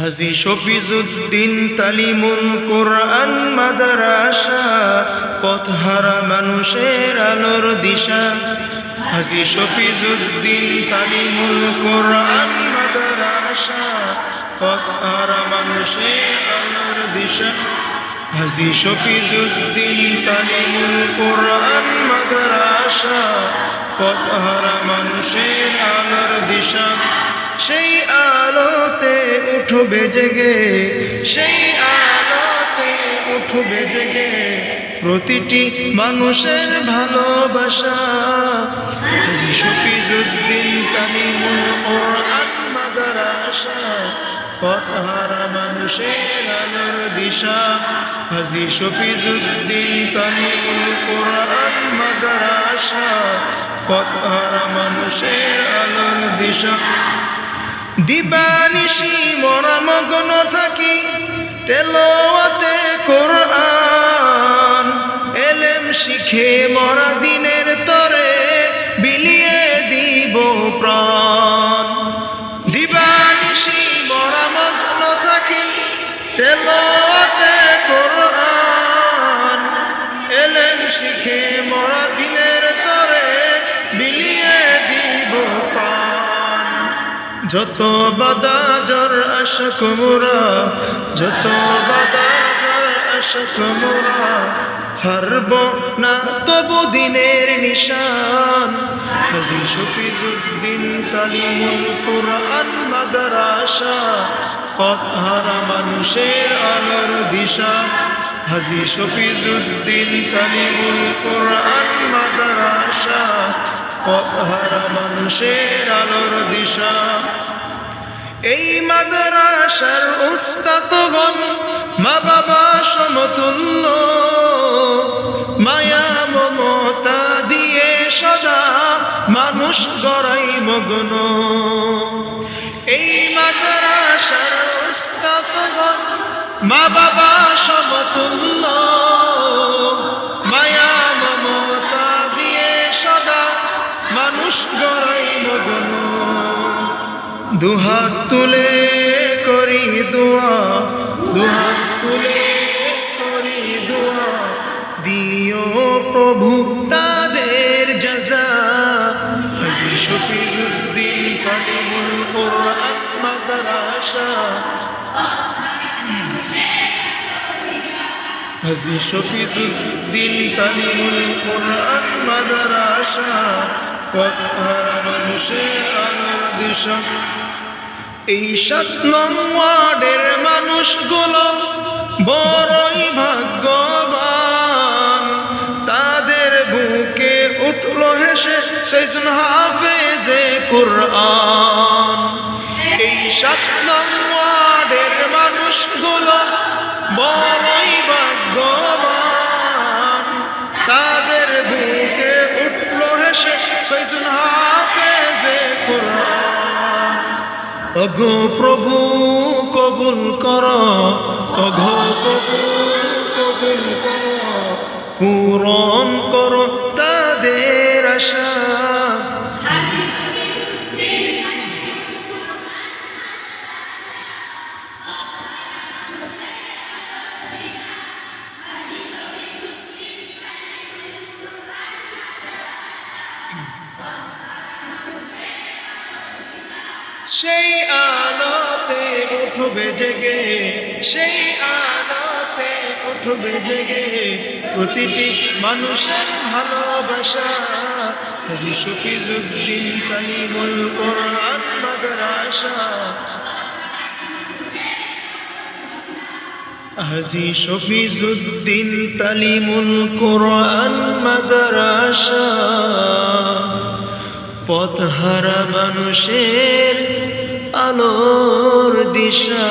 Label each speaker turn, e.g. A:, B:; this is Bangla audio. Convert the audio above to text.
A: হাজি শফিজুদ্দিন তালিমুল কোরআন মাদারাসা, পথহারা মানুষের আলোর দিশা। হাজি শফিজুদ্দিন তালিমুল কোরআন মাদারাসা, পথহারা মানুষের আলোর দিশা। হাজি শফিজুদ্দিন তালিমুল কোরআন মাদারাসা, পথহারা মানুষের আলোর দিশা। সেই আলোতে উঠবে জেগে, সেই আলোতে উঠবে জেগে প্রতিটি মানুষের ভালোবাসা। শফিজুদ্দিন তালিমুল কোরআন মাদারাসা পথহারা মানুষের আলোর দিশা। হাজি শফিজুদ্দিন তালিমুল কোরআন মাদারাসা পথহারা মানুষের আলোর দিশা। দিবানিশি মরা মগ্ন থাকি তেলোয়াতে কোরআন। এলেম শিখে মরা দিনের তরে বিলিয়ে দিব প্রাণ। দিবানিশি মরা মগ্ন থাকি তেলোয়াতে কোরআন। এলেম শিখে মরা যত বাদা জ্বর আশক মোরা, যত বাদা জ্বর আশক মোরা, ছাড়ব না তবু দিনের নিশান। হাজি শফিজুদ্দিন তালিমুল কোরআন মাদারাসা পথহারা মানুষের আলোর দিশা। হাজি শফিজুদ্দিন তালিমুল কোরআন পথহারা মানুষের আলোর দিশা। এই মাদ্রাসার উস্তাদগণ মা বাবা সমতুল্য। মায়া মমতা দিয়ে সদা মানুষ গড়াই মগ্ন। এই মাদ্রাসার উস্তাদগণ মা বাবা সমতুল্য। দুহাত তুলে করি দোয়া, দুহাত তুলে করি দোয়া। দিও প্রভু তাদের জাজা। হাজি শফিজুদ্দিন কালিমুল কোরআন মাদ্রাসা হাজি শফিজুদ্দিন তালিমুল কোরআন মাদ্রাসা পথহারা মানুষের এই সাত নম্বরের মানুষগুলো বড়ই ভাগ্যবান। তাদের বুকে উঠল হেসে সেজন হাফেজে কোরআন। এই সাত নম্বরের মানুষগুলো বড়ই হেসে সেজন হাফেজে কোরআন অঘো প্রভু কবুল কর। অঘো প্রভু সেই আলোতে উঠবে জেগে, সেই আলোতে উঠবে জেগে প্রতিটি মানুষের ভালোবাসা। হাজি শফিজুদ্দিন কালিমুল কোরআন মাদ্রাসা। হাজি শফিজুদ্দিন তালিমুল কোরআন মাদ্রাসা। পথহারা মানুষের আলোর দিশা।